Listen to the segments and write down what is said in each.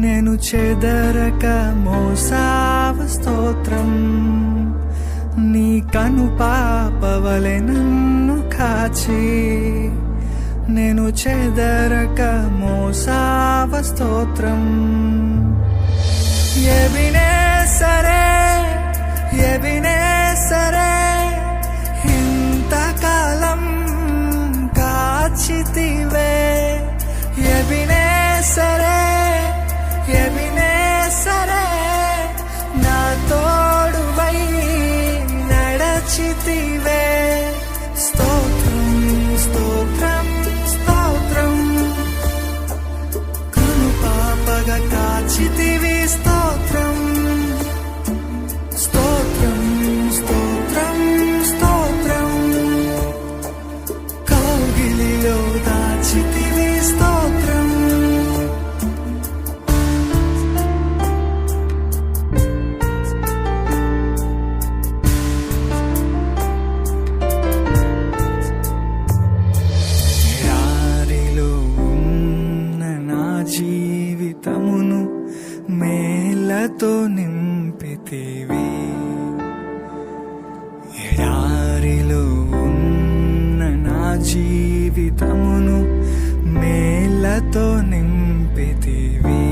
నేను చెదరక మోసావ స్తోత్రం. నీ కను పాపవలె నన్ను కాచి. నేను చెదరక మోసావ స్తోత్రం. ఎవినే సరే ఎవినే సరే ఇంతకాలం కాచితివే. ఎవినే Steve. మేలతో నింపితివి. ఎడారిలో ఉన్న నా జీవితమును మేలతో నింపితివి.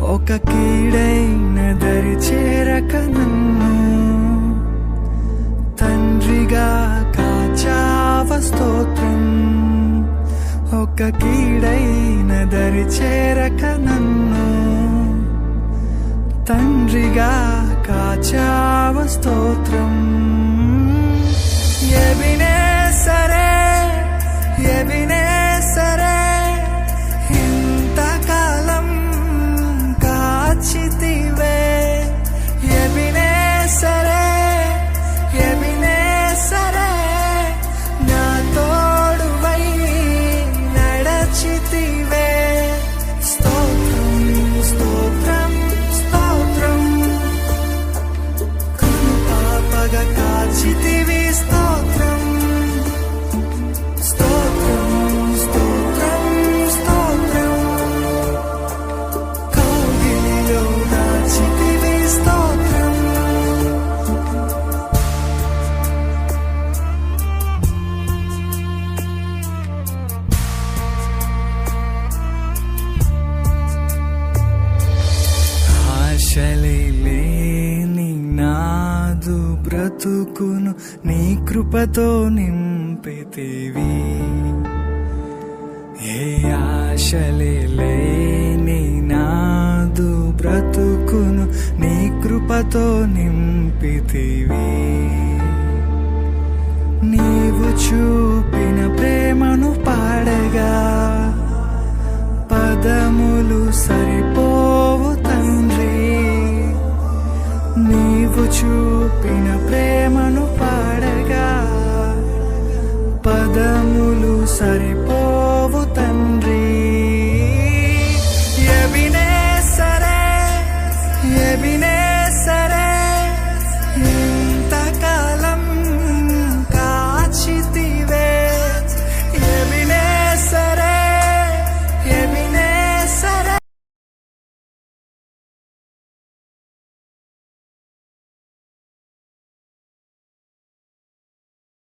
ఒక కీడైన దరి చేరక నన్ను తండ్రిగా కాచావ స్తోత్రం. ఒక కీడైన దరి చేరక నన్ను తండ్రిగా కాచావ స్తోత్రం. ఎవినే సరే ఎవినే నాదు బ్రతుకును నీ కృపతో నింపితివి. ఏ ఆశలే లేని నాదు బ్రతుకును నీ కృపతో నింపితివి. నీవు చూపిన ప్రేమను పాడగా పదములు సరిపో చూపిన ప్రేమను పాడగా పదములు సరి